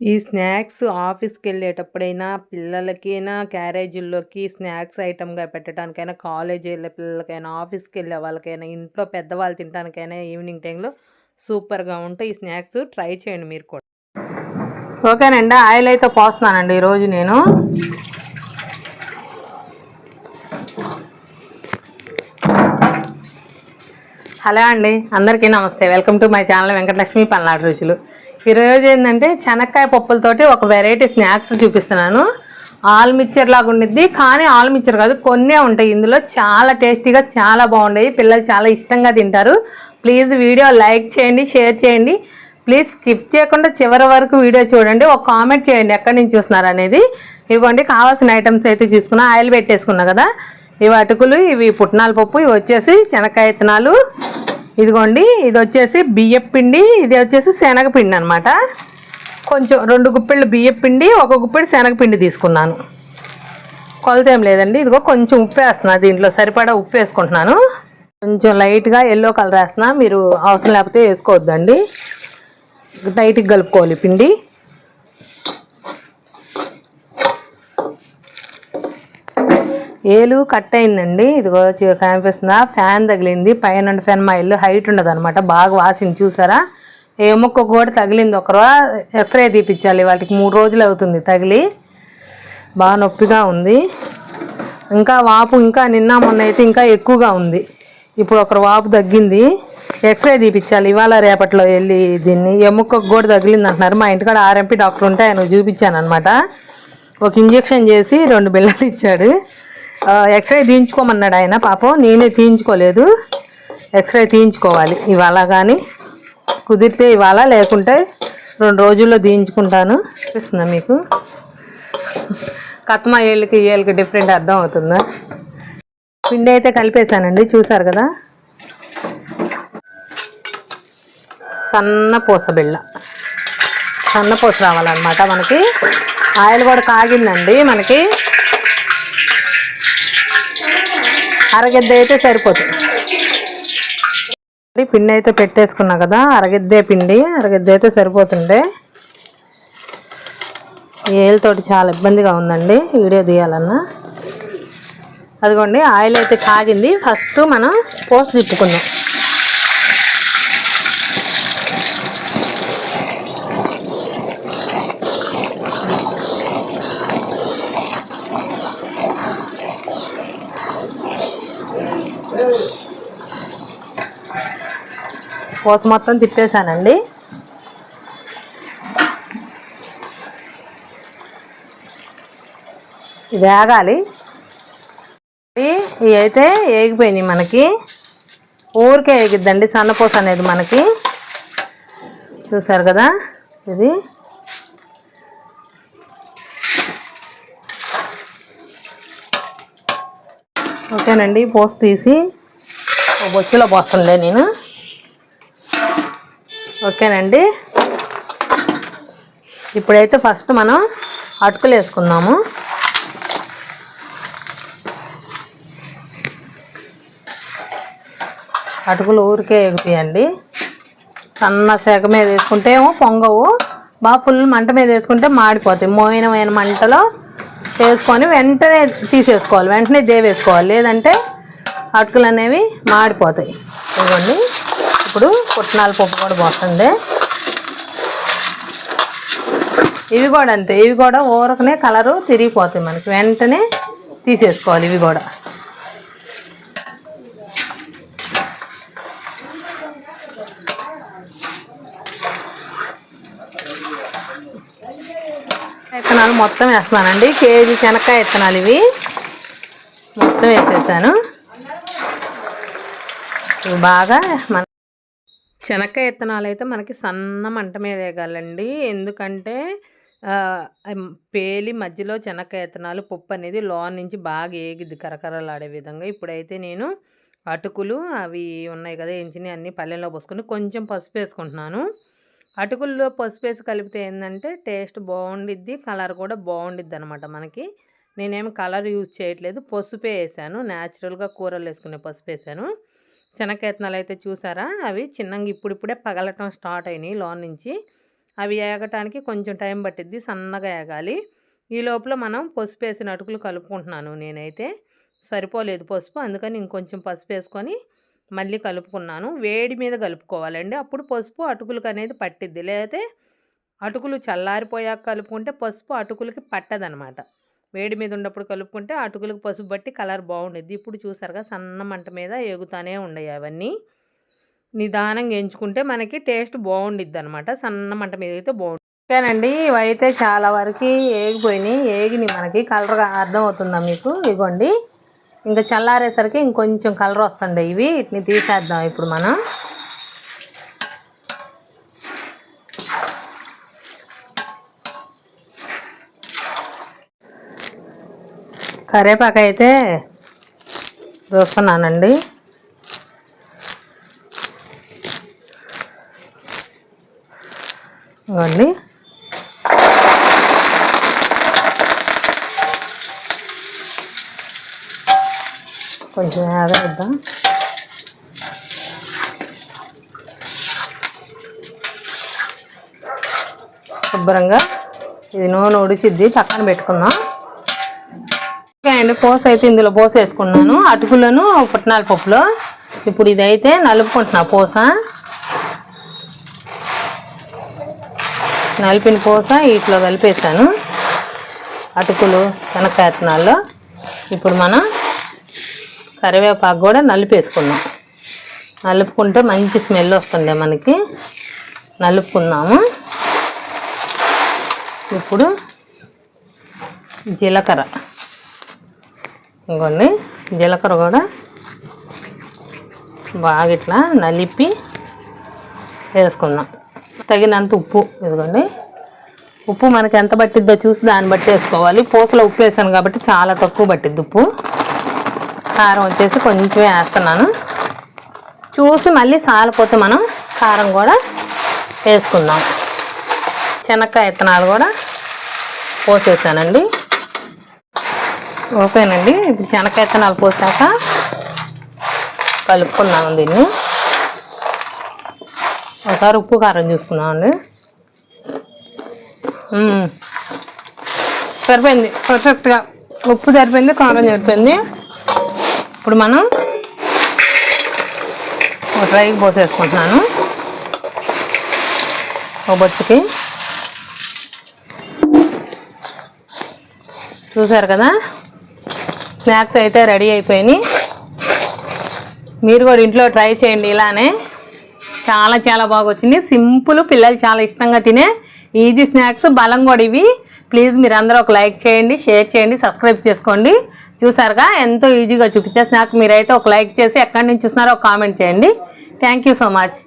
ఈ స్నాక్స్ ఆఫీస్‌కి వెళ్ళేటప్పుడైనా, పిల్లలకైనా క్యారేజీల్లోకి స్నాక్స్ ఐటమ్గా పెట్టడానికైనా, కాలేజీ వెళ్ళే పిల్లలకైనా, ఆఫీస్‌కి వెళ్ళే వాళ్ళకైనా, ఇంట్లో పెద్దవాళ్ళు తినటానికైనా ఈవినింగ్ టైంలో సూపర్‌గా ఉంటాయి ఈ స్నాక్స్. ట్రై చేయండి మీరు కూడా. ఓకేనండి. ఆయిల్ అయితే పోస్తున్నానండి ఈరోజు నేను. హలో అండి అందరికీ నమస్తే welcome to my channel Venkatalakshmi Palnadu రుచులు ఈరోజు ఏంటంటే శనక్కాయ పప్పులతోటి ఒక వెరైటీ స్నాక్స్ చూపిస్తున్నాను. ఆల్ మిక్చర్ లాగా ఉండిద్ది కానీ ఆల్ మిక్చర్ కాదు కొన్నే ఉంటాయి. ఇందులో చాలా టేస్టీగా చాలా బాగుంటాయి. పిల్లలు చాలా ఇష్టంగా తింటారు. ప్లీజ్ వీడియో లైక్ చేయండి షేర్ చేయండి. ప్లీజ్ స్కిప్ చేయకుండా చివరి వరకు వీడియో చూడండి. ఒక కామెంట్ చేయండి ఎక్కడి నుంచి చూస్తున్నారు అనేది. ఇవ్వండి కావాల్సిన ఐటమ్స్ అయితే తీసుకున్నా. ఆయిల్ పెట్టేసుకున్నా కదా. ఇవి అటుకులు ఇవి పుట్నాల పప్పు ఇవి వచ్చేసి శనక్కాయ ఇత్తనాలు. ఇదిగోండి ఇది వచ్చేసి బియ్యపిండి ఇది వచ్చేసి శనగపిండి అనమాట కొంచెం రెండు గుప్పెళ్ళు బియ్యపిండి ఒక గుప్పిడి శనగపిండి తీసుకున్నాను. కొలత ఏం లేదండి ఇదిగో కొంచెం ఉప్పు వేస్తున్నా దీంట్లో సరిపడా ఉప్పు వేసుకుంటున్నాను. కొంచెం లైట్గా ఎల్లో కలర్ వేస్తున్నా మీరు అవసరం లేకపోతే వేసుకోవద్దండి. టైట్గా కలుపుకోవాలి పిండి. ఏలు కట్ అయిందండి. ఇదిగో కనిపిస్తుందా? ఫ్యాన్ తగిలింది. పైన ఫ్యాన్ మా ఇల్లు హైట్ ఉండదు అనమాట బాగా వాసింది చూసారా? ఏ ముక్క కూడా తగిలింది. ఒకరో ఎక్స్రే తీపించాలి వాటికి మూడు రోజులు అవుతుంది తగిలి. బాగా నొప్పిగా ఉంది. ఇంకా వాపు ఇంకా నిన్న మొన్న అయితే ఇంకా ఎక్కువగా ఉంది. ఇప్పుడు ఒకరు వాపు తగ్గింది. ఎక్స్రే తీపిచ్చాలి. ఇవాళ రేపట్లో వెళ్ళి దీన్ని. ఎముకకు కూడా తగిలింది అంటున్నారు. మా ఇంటికాడ ఆర్ఎంపీ డాక్టర్ ఉంటే ఆయన చూపించాను అనమాట ఒక ఇంజెక్షన్ చేసి రెండు బిళ్ళలు ఇచ్చాడు. ఎక్స్రే తీయించుకోమన్నాడు ఆయన పాపం. నేనే తీయించుకోలేదు. ఎక్స్రే తీయించుకోవాలి. ఇవాళ కానీ కుదిరితే ఇవాళ లేకుంటే రెండు రోజుల్లో తీయించుకుంటాను. చూపిస్తుందా మీకు? కత్మా ఏళ్ళకి ఏళ్ళకి డిఫరెంట్ అర్థం అవుతుందా? పిండి అయితే కలిపేశానండి చూసారు కదా? సన్న పూస బిళ్ళ. సన్న పూస రావాలన్నమాట మనకి. ఆయిల్ కూడా కాగిందండి మనకి. అరగెద్ద అయితే సరిపోతుంది. పిండి అయితే పెట్టేసుకున్నా కదా అరగిద్దే పిండి అరగెద్ద అయితే సరిపోతుండే. ఏళ్ళతోటి చాలా ఇబ్బందిగా ఉందండి వీడియో తీయాలన్నా. అదిగోండి ఆయిల్ అయితే కాగింది. ఫస్ట్ మనం పోసి తిప్పుకుందాం. పోస మొత్తం తిప్పేశానండి. ఇది ఆగాలి. ఇవి అయితే ఏగిపోయినాయి మనకి. ఊరికే ఏగిద్దండి సన్నపూస అనేది మనకి. చూసారు కదా ఇది. ఓకేనండి పోసి తీసి ఒక బొచ్చులో పోస్తుండే నేను. ఓకేనండి. ఇప్పుడైతే ఫస్ట్ మనం అటుకులు వేసుకుందాము అటుకులు ఊరికే ఎగుతాయండి. సన్న శాఖ మీద వేసుకుంటే ఏమో పొంగవు. బాగా ఫుల్ మంట మీద వేసుకుంటే మాడిపోతాయి. మోయినమైన మంటలో వేసుకొని వెంటనే తీసేసుకోవాలి. వెంటనే దేవేసుకోవాలి. లేదంటే అటుకులు అనేవి మాడిపోతాయి. ఇవ్వండి ఇప్పుడు పుట్నాల పప్పు కూడా పోతుంది ఇవి కూడా అంతే. ఇవి కూడా ఊరకనే కలరు తిరిగిపోతాయి మనకి. వెంటనే తీసేసుకోవాలి ఇవి కూడా. విత్తనాలు మొత్తం వేస్తున్నానండి. కేజీ శనక్కాయ విత్తనాలు ఇవి. మొత్తం వేసేసాను. బాగా మన శనక్కాయ విత్తనాలు అయితే మనకి సన్న మంట మీద వేయగలండి. ఎందుకంటే పేలి మధ్యలో శనక్కాయ విత్తనాలు పప్పు అనేది లోన్ నుంచి బాగా ఏగిద్ది కరకరలాడే విధంగా. ఇప్పుడైతే నేను అటుకులు అవి ఉన్నాయి కదా ఎంచినవి అన్నీ పల్లెల్లో పోసుకొని కొంచెం పసుపు వేసుకుంటున్నాను. అటుకుల్లో పసుపు వేసి కలిపితే ఏంటంటే టేస్ట్ బాగుండిద్ది కలర్ కూడా బాగుండిద్ది అనమాట మనకి. నేనేమి కలర్ యూజ్ చేయట్లేదు పసుపే వేసాను. న్యాచురల్గా కూరలు వేసుకునే పసుపు వేసాను. శనక్కాయ విత్తనాలు అయితే చూసారా? అవి చిన్నగా ఇప్పుడిప్పుడే పగలటం స్టార్ట్ అయినాయి లోన్ నుంచి. అవి ఏగటానికి కొంచెం టైం పట్టిద్ది సన్నగా ఏగాలి. ఈ లోపల మనం పసుపు వేసిన అటుకులు కలుపుకుంటున్నాను నేనైతే. సరిపోలేదు పసుపు అందుకని ఇంకొంచెం పసుపు వేసుకొని మళ్ళీ కలుపుకున్నాను. వేడి మీద కలుపుకోవాలండి. అప్పుడు పసుపు అటుకులకు అనేది పట్టిద్ది. లేకపోతే అటుకులు చల్లారిపోయాక కలుపుకుంటే పసుపు అటుకులకి పట్టదనమాట. వేడి మీద ఉన్నప్పుడు కలుపుకుంటే అటుకులకు పసుపు బట్టి కలర్ బాగుండేది ఇప్పుడు చూసారుగా సన్న మంట మీద ఎగుతానే ఉండయి అవన్నీ. నిదానంగా ఎంచుకుంటే మనకి టేస్ట్ బాగుండిద్ది అనమాట సన్న మంట మీద అయితే బాగుంటుంది ఓకేనండి ఇవైతే చాలా వరకు ఏగిపోయినాయి. ఏగినాయి మనకి. కలర్ అర్థమవుతుందా మీకు? ఇగోండి. ఇంకా చల్లారేసరికి ఇంకొంచెం కలర్ వస్తుండే ఇవి. వీటిని తీసేద్దాం ఇప్పుడు మనం. కరేపాకు అయితే చూస్తున్నానండి ఇవ్వండి. కొంచెం ఆగేద్దాం శుభ్రంగా ఇది నూనె ఉడిసిద్ది పక్కన పెట్టుకుందాం. అండి పోస అయితే ఇందులో పోస వేసుకున్నాను అటుకులను పుట్నాల పప్పులో. ఇప్పుడు ఇదైతే నలుపుకుంటున్నా పోస. నలిపిన పూస వీటిలో కలిపేసాను అటుకులు శనక్కాయతనాల్లో. ఇప్పుడు మనం కరివేపాకు కూడా నలిపేసుకున్నాం. నలుపుకుంటే మంచి స్మెల్ వస్తుంది మనకి. నలుపుకుందాము. ఇప్పుడు జీలకర్ర. ఇంకోండి జీలకర్ర కూడా బాగా ఇట్లా నలిపి వేసుకుందాం. తగినంత ఉప్పు ఇదిగోండి. ఉప్పు మనకి ఎంత పట్టిద్దో చూసి దాన్ని బట్టి వేసుకోవాలి. పూసలో ఉప్పు వేసాను కాబట్టి చాలా తక్కువ పట్టిద్ది ఉప్పు. కారం వచ్చేసి కొంచెమే వేస్తున్నాను. చూసి మళ్ళీ సాలిపోతే మనం కారం కూడా వేసుకుందాం. శనక్కాయ విత్తనాలు కూడా పోసేసానండి. ఓకేనండి. ఇప్పుడు శనక్కాయ విత్తనాలు పోసాక కలుపుకుందాం దీన్ని. ఒకసారి ఉప్పు కారం చూసుకున్నామండి సరిపోయింది. పర్ఫెక్ట్గా ఉప్పు సరిపోయింది కారం సరిపోయింది. ఇప్పుడు మనం ఒక డ్రైకి పోసేసుకుంటున్నాను. ఒక బొచ్చుకి. చూసారు కదా? స్నాక్స్ అయితే రెడీ అయిపోయినాయి. మీరు కూడా ఇంట్లో ట్రై చేయండి ఇలానే. చాలా చాలా బాగా వచ్చింది. సింపుల్ పిల్లలు చాలా ఇష్టంగా తినే ఈజీ స్నాక్స్ బలం కూడా ఇవి. ప్లీజ్ మీరు అందరూ ఒక లైక్ చేయండి షేర్ చేయండి సబ్స్క్రైబ్ చేసుకోండి. చూసారుగా ఎంతో ఈజీగా చూపించే స్నాక్. మీరైతే ఒక లైక్ చేసి ఎక్కడి నుంచి చూస్తున్నారో ఒక కామెంట్ చేయండి. Thank you so much